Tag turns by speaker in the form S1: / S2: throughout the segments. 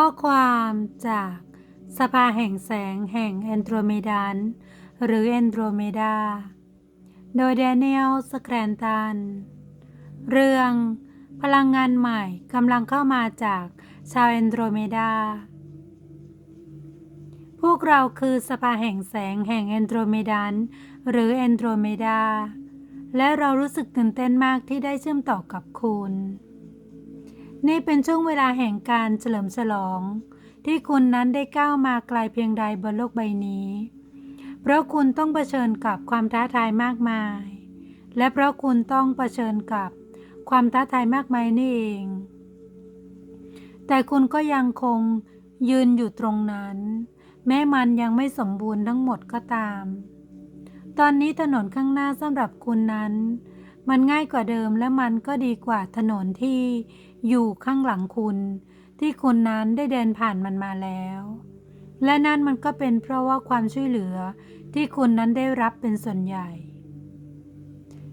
S1: ข้อความจากสภาแห่งแสงแห่งแอนโดรเมดันหรือแอนโดรเมดา โดยแดเนียลสแครนตัน เรื่องพลังงานใหม่กำลังเข้ามาจากชาวแอนโดรเมดา พวกเราคือสภาแห่งแสงแห่งแอนโดรเมดันหรือแอนโดรเมดา และเรารู้สึกตื่นเต้นมากที่ได้เชื่อมต่อกับคุณ นี่เป็นช่วงเวลาแห่งการเฉลิมฉลอง ที่คุณนั้นได้ก้าวมาไกลเพียงใดบนโลกใบนี้ เพราะคุณต้องเผชิญกับความท้าทายมากมาย และเพราะคุณต้องเผชิญกับความท้าทายมากมายนี่เอง แต่คุณก็ยังคงยืนอยู่ตรงนั้น แม้มันยังไม่สมบูรณ์ทั้งหมดก็ตาม ตอนนี้ถนนข้างหน้าสำหรับคุณนั้น มันง่ายกว่าเดิมและมันก็ดีกว่าถนนที่อยู่ข้างหลังคุณ ที่คุณนั้นได้เดินผ่านมันมาแล้ว และนั่นมันก็เป็นเพราะว่าความช่วยเหลือที่คุณนั้นได้รับเป็นส่วนใหญ่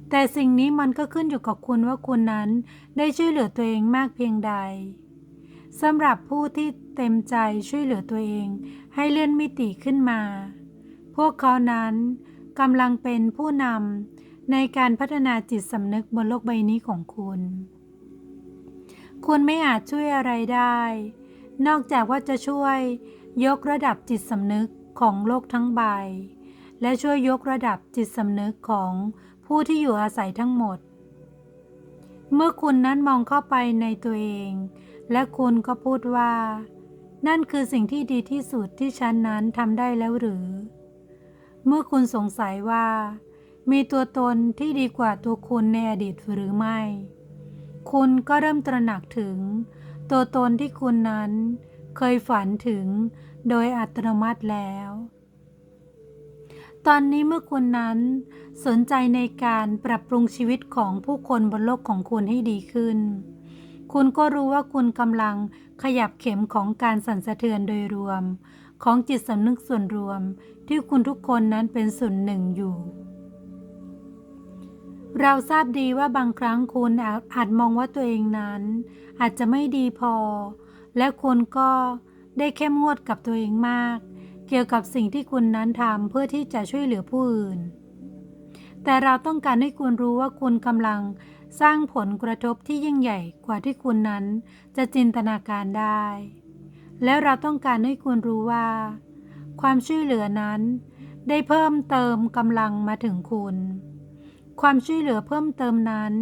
S1: แต่สิ่งนี้มันก็ขึ้นอยู่กับคุณว่าคุณนั้นได้ช่วยเหลือตัวเองมากเพียงใดสำหรับผู้ที่เต็มใจช่วยเหลือตัวเอง ให้เลื่อนมิติขึ้นมา พวกเขานั้นกำลังเป็นผู้นำ ในการพัฒนาจิตสำนึกบนโลกใบนี้ของคุณ คุณไม่อาจช่วยอะไรได้ นอกจากว่าจะช่วยยกระดับจิตสำนึกของโลกทั้งใบ และช่วยยกระดับจิตสำนึกของผู้ที่อยู่อาศัยทั้งหมด เมื่อคุณนั้นมองเข้าไปในตัวเอง และคุณก็พูดว่า นั่นคือสิ่งที่ดีที่สุดที่ฉันนั้นทำได้แล้วหรือ เมื่อคุณสงสัยว่า มีตัวตนที่ดีกว่าตัวคุณในอดีตหรือไม่ คุณก็เริ่มตระหนักถึง ตัวตนที่คุณนั้น เคยฝันถึงโดยอัตโนมัติแล้ว ตอนนี้เมื่อคุณนั้น สนใจในการปรับปรุงชีวิตของผู้คนบนโลกของคุณให้ดีขึ้น คุณก็รู้ว่าคุณกำลังขยับเข็มของการสั่นสะเทือนโดยรวม ของจิตสำนึกส่วนรวมที่คุณทุกคนนั้นเป็นส่วนหนึ่งอยู่ เราทราบดีว่าบางครั้งคุณอาจมองว่าตัวเองนั้น อาจจะไม่ดีพอ และคุณก็ได้เข้มงวดกับตัวเองมาก เกี่ยวกับสิ่งที่คุณนั้นทำเพื่อที่จะช่วยเหลือผู้อื่น แต่เราต้องการให้คุณรู้ว่าคุณกำลังสร้างผลกระทบที่ยิ่งใหญ่กว่าที่คุณนั้นจะจินตนาการได้ และเราต้องการให้คุณรู้ว่า ความช่วยเหลือนั้น ได้เพิ่มเติมกำลังมาถึงคุณ ความช่วยเหลือเพิ่มเติมนั้น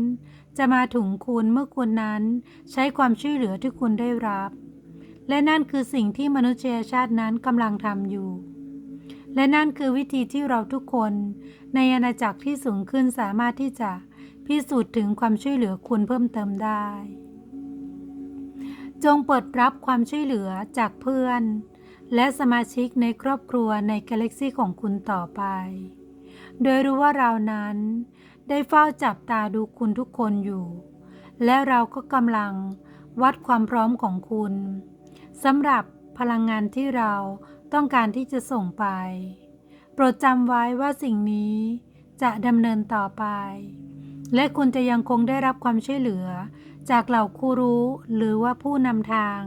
S1: จะมาถึงคุณเมื่อคุณนั้นใช้ความช่วยเหลือที่คุณได้รับ และนั่นคือสิ่งที่มนุษยชาตินั้นกำลังทำอยู่ และนั่นคือวิธีที่เราทุกคนในอาณาจักรที่สูงขึ้นสามารถที่จะพิสูจน์ถึงความช่วยเหลือคุณเพิ่มเติมได้ จงเปิดรับความช่วยเหลือจากเพื่อน และสมาชิกในครอบครัวในกาแล็กซีของคุณต่อไป โดยรู้ว่าเรานั้น ได้เฝ้าจับตาดูคุณทุกคนอยู่ และเราก็กำลังวัดความพร้อมของคุณสำหรับพลังงานที่เราต้องการที่จะส่งไป โปรดจำไว้ว่าสิ่งนี้จะดำเนินต่อไป และคุณจะยังคงได้รับความช่วยเหลือ จากเหล่าครูรู้หรือว่าผู้นำทาง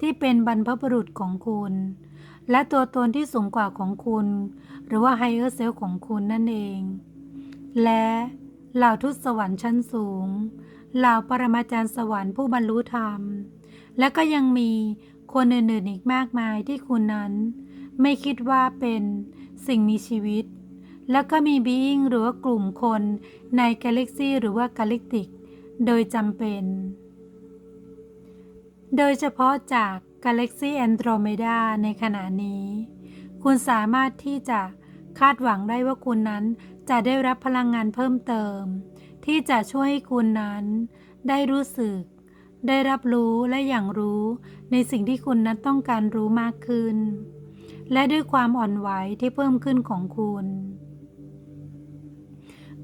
S1: ที่เป็นบรรพบุรุษของคุณ และตัวตนที่สูงกว่าของคุณ หรือว่าไฮเออร์เซลของคุณนั่นเอง และเหล่าทุตสวรรค์ชั้นสูง เหล่าปรมาจารย์สวรรค์ผู้บรรลุธรรม และก็ยังมีคนอื่นๆอีกมากมายที่คุณนั้น ไม่คิดว่าเป็นสิ่งมีชีวิต แล้วก็มีบีอิงหรือว่ากลุ่มคนในกาแล็กซี่หรือว่ากาแล็กติก โดยจำเป็น โดยเฉพาะจาก กาแล็กซี่แอนโดรเมดาในขณะนี้ คุณสามารถที่จะคาดหวังได้ว่าคุณนั้นจะได้รับพลังงานเพิ่มเติม ที่จะช่วยให้คุณนั้น ได้รู้สึก ได้รับรู้และอย่างรู้ในสิ่งที่คุณนั้นต้องการรู้มากขึ้น และด้วยความอ่อนไหวที่เพิ่มขึ้นของคุณ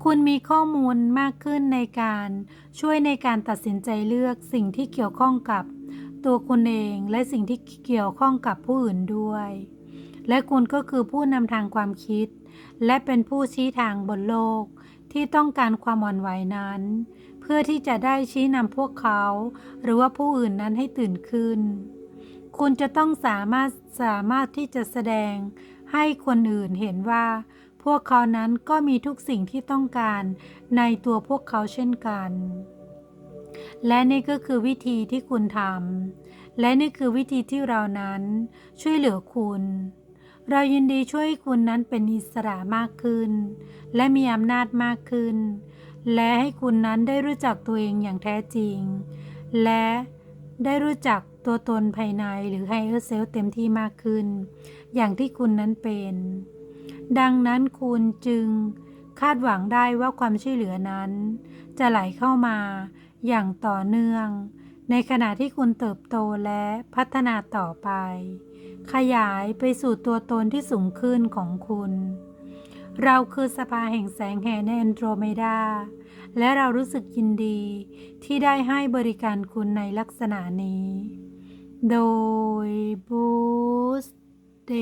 S1: คุณมีข้อมูลมากขึ้นในการช่วยในการตัดสินใจเลือกสิ่งที่เกี่ยวข้องกับ ตัวคุณเองและสิ่งที่เกี่ยวข้องกับผู้อื่นด้วย และคุณก็คือผู้นำทางความคิด และเป็นผู้ชี้ทางบนโลก ที่ต้องการความอ่อนไหวนั้น เพื่อที่จะได้ชี้นำพวกเขา หรือว่าผู้อื่นนั้นให้ตื่นขึ้น คุณจะต้องสามารถสามารถที่จะแสดงให้คนอื่นเห็นว่า พวกเขานั้นก็มีทุกสิ่งที่ต้องการในตัวพวกเขาเช่นกัน และนี่ก็คือวิธีที่คุณทำ และนี่คือวิธีที่เรานั้นช่วยเหลือคุณ เรายินดีช่วยให้คุณนั้นเป็นอิสระมากขึ้น และมีอำนาจมากขึ้น และให้คุณนั้นได้รู้จักตัวเองอย่างแท้จริง และได้รู้จักตัวตนภายในหรือ higher self เต็มที่มากขึ้น อย่างที่คุณนั้นเป็น ดังนั้นคุณจึงคาดหวังได้ว่าความช่วยเหลือนั้น จะไหลเข้ามา อย่างต่อเนื่อง ในขณะที่คุณเติบโตและพัฒนาต่อไป ขยายไปสู่ตัวตนที่สูงขึ้นของคุณ เราคือสภาแห่งแสงแห่ในแอนโดรเมดา และเรารู้สึกยินดีที่ได้ให้บริการคุณในลักษณะนี้ โดยบูสเด